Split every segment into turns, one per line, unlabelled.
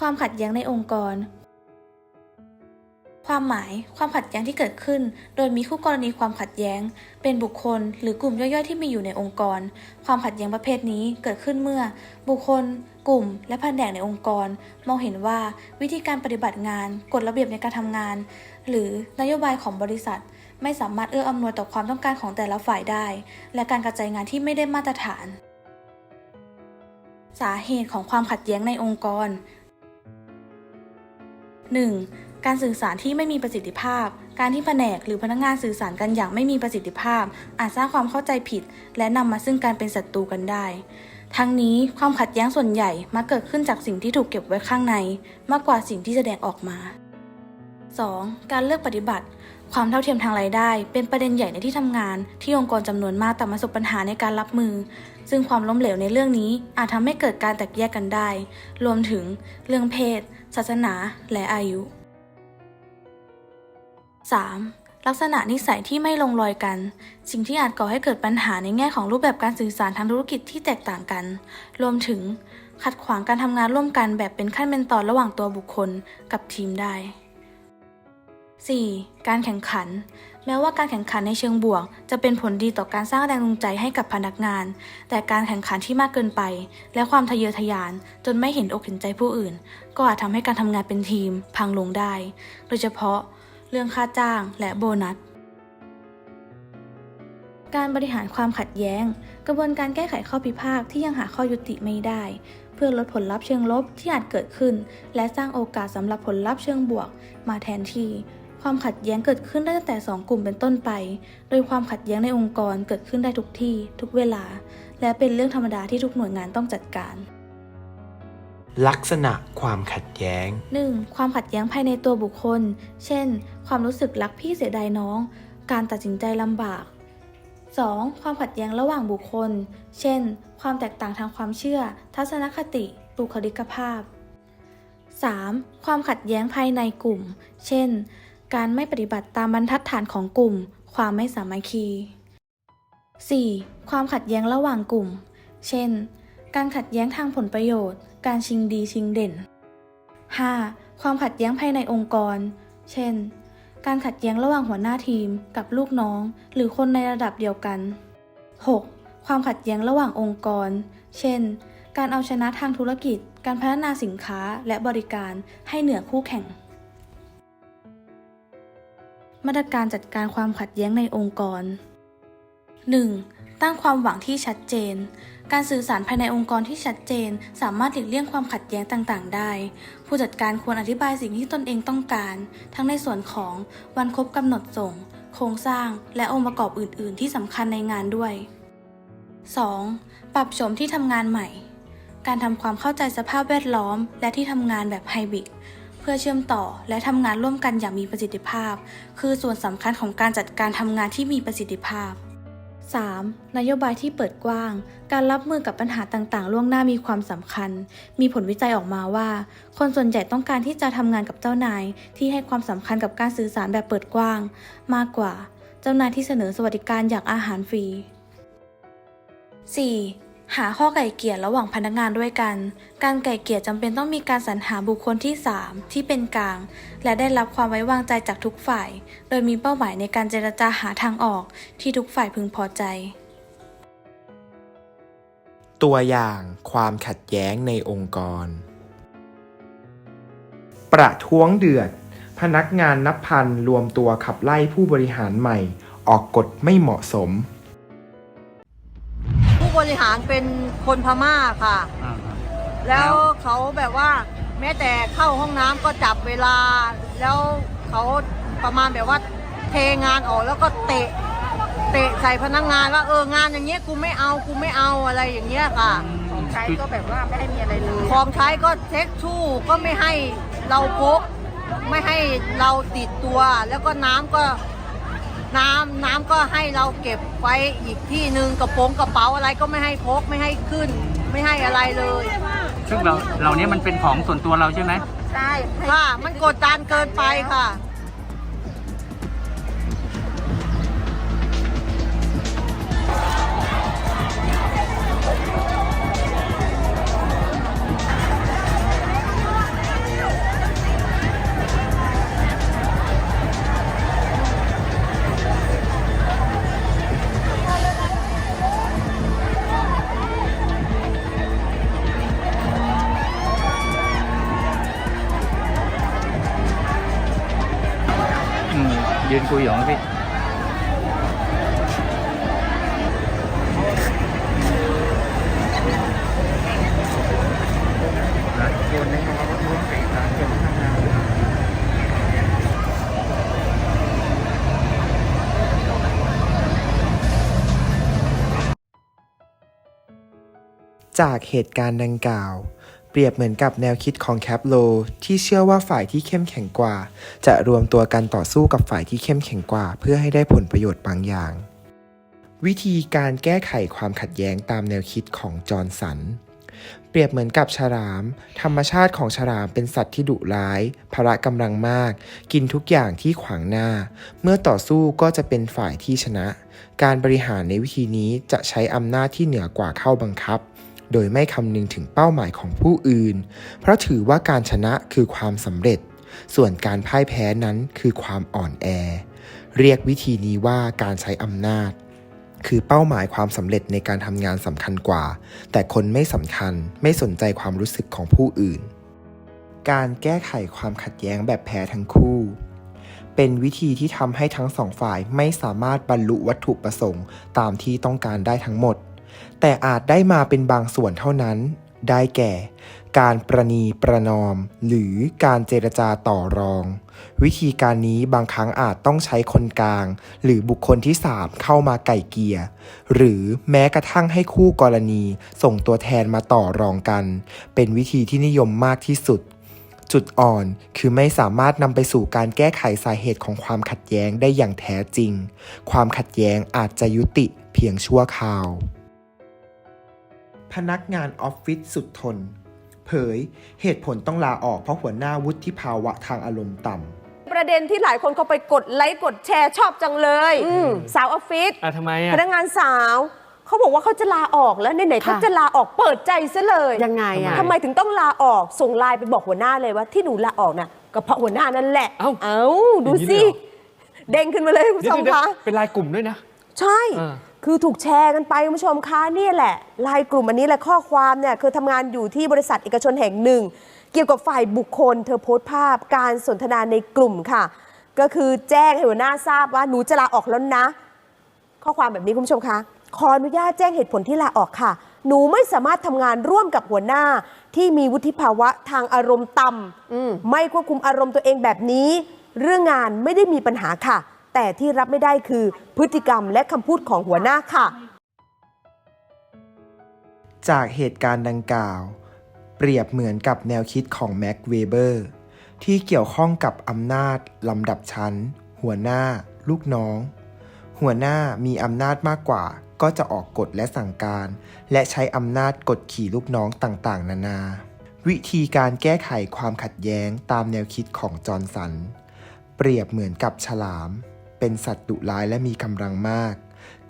ความขัดแย้งในองค์กร ความหมายความขัดแย้งที่เกิดขึ้น โดยมีคู่กรณีความขัดแย้ง เป็นบุคคล หรือกลุ่มย่อยๆ ที่มีอยู่ในองค์กร ความขัดแย้งประเภทนี้เกิดขึ้นเมื่อ บุคคล กลุ่ม และแผนกในองค์กร มองเห็นว่าวิธีการปฏิบัติงาน กฎระเบียบในการทำงาน หรือนโยบายของบริษัท ไม่สามารถเอื้ออำนวยต่อความต้องการของแต่ละฝ่ายได้ และการกระจายงานที่ไม่ได้มาตรฐานสาเหตุของความขัดแย้งในองค์กร 1. การสื่อสารที่ไม่มีประสิทธิภาพ การที่แผนกหรือพนักงานสื่อสารกันอย่างไม่มีประสิทธิภาพ อาจสร้างความเข้าใจผิด และนำมาซึ่งการเป็นศัตรูกันได้ ทั้งนี้ความขัดแย้งส่วนใหญ่มักเกิดขึ้นจากสิ่งที่ถูกเก็บไว้ข้างใน มากกว่าสิ่งที่แสดงออกมา 2. การเลือกปฏิบัติ ความเท่าเทียมทางรายได้ เป็นประเด็นใหญ่ในที่ทำงานที่องค์กรจำนวนมากต่ประสบปัญหาในการรับมือ ซึ่งความล้มเหลวในเรื่องนี้อาจทำให้เกิดการแตกแยกกันได้ รวมถึงเรื่องเพศ ศาสนา และอายุ 3. ลักษณะนิสัยที่ไม่ลงรอยกัน สิ่งที่อาจก่อให้เกิดปัญหาในแง่ของรูปแบบการสื่อสารทางธุรกิจที่แตกต่างกัน รวมถึง ขัดขวางการทำงานร่วมกันแบบเป็นขั้นเป็นตอนระหว่างตัวบุคคลกับทีมได้ 4. การแข่งขัน แม้ว่าการแข่งขันในเชิงบวก จะเป็นผลดีต่อการสร้างแรงจูงใจให้กับพนักงาน แต่การแข่งขันที่มากเกินไป และความทะเยอทะยาน จนไม่เห็นอกเห็นใจผู้อื่น ก็อาจทำให้การทำงานเป็นทีม พังลงได้ โดยเฉพาะ เรื่องค่าจ้างและโบนัสการบริหารความขัดแย้ง กระบวนการแก้ไขข้อพิพาทที่ยังหาข้อยุติไม่ได้ เพื่อลดผลลัพธ์เชิงลบที่อาจเกิดขึ้น และสร้างโอกาสสำหรับผลลัพธ์เชิงบวก มาแทนที่ ความขัดแย้งเกิดขึ้นได้ตั้งแต่ 2 กลุ่มเป็นต้นไป โดยความขัดแย้งในองค์กรเกิดขึ้นได้ทุกที่ ทุกเวลา และเป็นเรื่องธรรมดาที่ทุกหน่วยงานต้องจัดการ
ลักษณะความขัดแย้ง
1. ความขัดแย้งภายในตัวบุคคล เช่น ความรู้สึกรักพี่เสียดายน้อง การตัดสินใจลำบาก 2. ความขัดแย้งระหว่างบุคคล เช่น ความแตกต่างทางความเชื่อ ทัศนคติ บุคลิกภาพ 3. ความขัดแย้งภายในกลุ่ม เช่น การไม่ปฏิบัติตามบรรทัดฐานของกลุ่ม ความไม่สามัคคี 4. ความขัดแย้งระหว่างกลุ่ม เช่น การขัดแย้งทางผลประโยชน์ การชิงดีชิงเด่น 5. ความขัดแย้งภายในองค์กร เช่น การขัดแย้งระหว่างหัวหน้าทีมกับลูกน้อง หรือคนในระดับเดียวกัน 6. ความขัดแย้งระหว่างองค์กร เช่น การเอาชนะทางธุรกิจ การพัฒนาสินค้าและบริการให้เหนือคู่แข่ง มาตรการจัดการความขัดแย้งในองค์กร 1. ตั้งความหวังที่ชัดเจน การสื่อสารภายในองค์กรที่ชัดเจน สามารถหลีกเลี่ยงความขัดแย้งต่างๆ ได้ ผู้จัดการควรอธิบายสิ่งที่ตนเองต้องการ ทั้งในส่วนของวันครบกำหนดส่ง โครงสร้าง และองค์ประกอบอื่น ๆ ที่สำคัญในงานด้วย 2. ปรับโฉมที่ทำงานใหม่ การทำความเข้าใจสภาพแวดล้อม และที่ทำงานแบบไฮบริด พื่อเชื่อมต่อและทำงานร่วมกันอย่างมีประสิทธิภาพ คือส่วนสำคัญของการจัดการทำงานที่มีประสิทธิภาพ 3. นโยบายที่เปิดกว้าง การรับมือกับปัญหาต่างๆ ล่วงหน้ามีความสำคัญ มีผลวิจัยออกมาว่า คนส่วนใหญ่ต้องการที่จะทำงานกับเจ้านาย ที่ให้ความสำคัญกับการสื่อสารแบบเปิดกว้าง มากกว่า เจ้านายที่เสนอสวัสดิการอย่างอาหารฟรี 4. หาข้อไก่เกลี่ยระหว่างพนักงานด้วยกัน การไก่เกลี่ยจำเป็นต้องมีการสรรหาบุคคลที่ 3 ที่เป็นกลาง และได้รับความไว้วางใจจากทุกฝ่าย โดยมีเป้าหมายในการเจรจาหาทางออกที่ทุกฝ่ายพึงพอใจ
ตัวอย่างความขัดแย้งในองค์กร ประท้วงเดือด พนักงานนับพันรวมตัวขับไล่ผู้บริหารใหม่ ออกกฎไม่เหมาะสม
บริหารเป็นคนพม่าค่ะ
อ่าครับ
แล้วเขาแบบว่าแม้แต่เข้าห้องน้ำก็จับเวลา แล้วเขาประมาณแบบว่าเทงานออกแล้วก็เตะ เตะใส่พนักงานว่าเอองานอย่างเงี้ยกูไม่เอากูไม่เอาอะไรอย่างเงี้ยค่ะ
ของใช้ก็แบบว่าไม่ได้มีอะไรเลย
ของใช้ก็เช็คชู่ก็ไม่ให้เราพก ไม่ให้เราติดตัว แล้วก็น้ำก็ น้ำน้ำก็ให้เราเก็บไว้อีกที่หนึ่งกระโปรงกระเป๋าอะไรก็ไม่ให้พกไม่ให้ขึ้น ไม่ให้อะไรเลย
ซึ่งเราเราเนี้ยมันเป็นของส่วนตัวเราใช่ไหม
ใช่ค่ะมันกดดันเกินไปค่ะ
จากเหตุการณ์ดังกล่าว เปรียบเหมือนกับแนวคิดของแคปโล ที่เชื่อว่าฝ่ายที่เข้มแข็งกว่า จะรวมตัวกันต่อสู้กับฝ่ายที่เข้มแข็งกว่า เพื่อให้ได้ผลประโยชน์บางอย่าง วิธีการแก้ไขความขัดแย้งตามแนวคิดของจอร์นสันเปรียบเหมือนกับฉลาม ธรรมชาติของฉลามเป็นสัตว์ที่ดุร้าย พละกำลังมาก กินทุกอย่างที่ขวางหน้า เมื่อต่อสู้ก็จะเป็นฝ่ายที่ชนะ การบริหารในวิธีนี้จะใช้อำนาจที่เหนือกว่าเข้าบังคับ โดยไม่คำนึงถึงเป้าหมายของผู้อื่น เพราะถือว่าการชนะคือความสำเร็จ ส่วนการพ่ายแพ้นั้นคือความอ่อนแอ เรียกวิธีนี้ว่าการใช้อำนาจ คือเป้าหมายความสำเร็จในการทำงานสำคัญกว่า แต่คนไม่สำคัญไม่สนใจความรู้สึกของผู้อื่น การแก้ไขความขัดแย้งแบบแพ้ทั้งคู่เป็นวิธีที่ทำให้ทั้งสองฝ่ายไม่สามารถบรรลุวัตถุประสงค์ตามที่ต้องการได้ทั้งหมด แต่อาจได้มาเป็นบางส่วนเท่านั้น ได้แก่ การประนีประนอม หรือการเจรจาต่อรอง วิธีการนี้บางครั้งอาจต้องใช้คนกลาง หรือบุคคลที่สามเข้ามาไก่เกลียหรือแม้กระทั่งให้คู่กรณี ส่งตัวแทนมาต่อรองกัน เป็นวิธีที่นิยมมากที่สุดจุดอ่อนคือไม่สามารถนำไปสู่การแก้ไขสาเหตุของความขัดแย้งได้อย่างแท้จริง ความขัดแย้งอาจจะยุติเพียงชั่วคราว พนักงานออฟฟิศสุดทน เผยเหตุผลต้องลาออกเพราะหัวหน้าวุฒิภาวะทางอารมณ์ต่ำ
ประเด็นที่หลายคนเขาไปกดไลค์กดแชร์ชอบจังเลย สาวออฟฟิศ
อะทำไม
พ
อะ
นักงานสาวเขาบอกว่าเขาจะลาออกแล้วไหนๆเขา
ค่ะ
จะลาออกเปิดใจซะเลย
ยังไงอะ
ทำไมถึงต้องลาออกส่งไลน์ไปบอกหัวหน้าเลยว่าที่หนูลาออกน่ะก็เพราะหัวหน้านั่นแหละ
เอ้า
เอ้าดู
อย่างนี้
สิ
เลยเหรอ
เด้งขึ้นมาเลยคุณผู้ชม
เดี๋ยว
คะ
ๆเป็นลายกลุ่มด้วยนะ
ใช่
อ่า
คือถูกแชร์กันไปคุณผู้ชมคะเนี่ยแหละไลน์กลุ่มอันนี้แหละข้อความเนี่ยคือทำงานอยู่ที่บริษัทเอกชนแห่งหนึ่ง เกี่ยวกับฝ่ายบุคคล เธอโพสต์ภาพการสนทนาในกลุ่มค่ะ ก็คือแจ้งให้หัวหน้าทราบว่าหนูจะลาออกแล้วนะ ข้อความแบบนี้คุณผู้ชมคะขออนุญาตแจ้งเหตุผลที่ลาออกค่ะ หนูไม่สามารถทำงานร่วมกับหัวหน้า ที่มีวุฒิภาวะทางอารมณ์ต่ำไม่ควบคุมอารมณ์ตัวเองแบบนี้ เรื่องงานไม่ได้มีปัญหาค่ะ แต่ที่รับไม่ได้คือพฤติกรรมและคำพูดของหัวหน้าค่ะ
จากเหตุการณ์ดังกล่าว เปรียบเหมือนกับแนวคิดของแม็กเวเบอร์ที่เกี่ยวข้องกับอำนาจลำดับชั้น หัวหน้า ลูกน้อง หัวหน้ามีอำนาจมากกว่า ก็จะออกกฎและสั่งการ และใช้อำนาจกดขี่ลูกน้องต่างๆ นานา วิธีการแก้ไขความขัดแย้งตามแนวคิดของจอร์นสัน เปรียบเหมือนกับฉลาม เป็นสัตว์ดุร้ายและมีกำลังมาก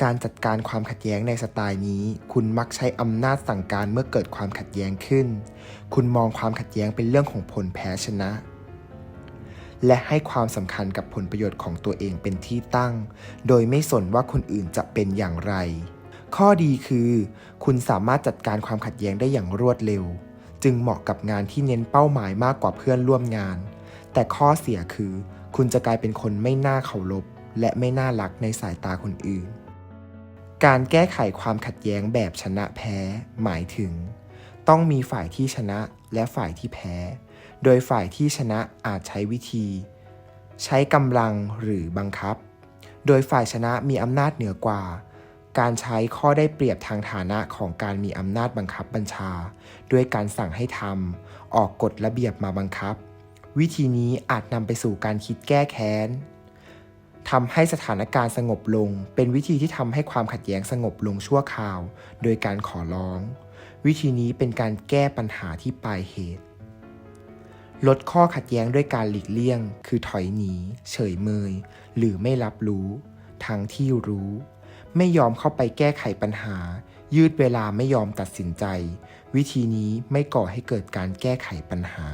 การจัดการความขัดแย้งในสไตล์นี้ คุณมักใช้อำนาจสั่งการเมื่อเกิดความขัดแย้งขึ้น คุณมองความขัดแย้งเป็นเรื่องของผลแพ้ชนะ และให้ความสำคัญกับผลประโยชน์ของตัวเองเป็นที่ตั้ง โดยไม่สนว่าคนอื่นจะเป็นอย่างไร ข้อดีคือ คุณสามารถจัดการความขัดแย้งได้อย่างรวดเร็ว จึงเหมาะกับงานที่เน้นเป้าหมายมากกว่าเพื่อนร่วมงาน แต่ข้อเสียคือคุณจะกลายเป็นคนไม่น่าเคารพ และไม่น่ารักในสายตาคนอื่น การแก้ไขความขัดแย้งแบบชนะแพ้ หมายถึง ต้องมีฝ่ายที่ชนะและฝ่ายที่แพ้ โดยฝ่ายที่ชนะอาจใช้วิธี ใช้กำลังหรือบังคับ โดยฝ่ายชนะมีอำนาจเหนือกว่า การใช้ข้อได้เปรียบทางฐานะของการมีอำนาจบังคับบัญชา ด้วยการสั่งให้ทำออกกฎระเบียบมาบังคับวิธีนี้อาจนำไปสู่การคิดแก้แค้น ทำให้สถานการณ์สงบลง เป็นวิธีที่ทำให้ความขัดแย้งสงบลงชั่วคราว โดยการขอร้อง วิธีนี้เป็นการแก้ปัญหาที่ปลายเหตุ ลดข้อขัดแย้งด้วยการหลีกเลี่ยง คือถอยหนี เฉยเมย หรือไม่รับรู้ ทั้งที่รู้ ไม่ยอมเข้าไปแก้ไขปัญหา ยืดเวลาไม่ยอมตัดสินใจ วิธีนี้ไม่ก่อให้เกิดการแก้ไขปัญหา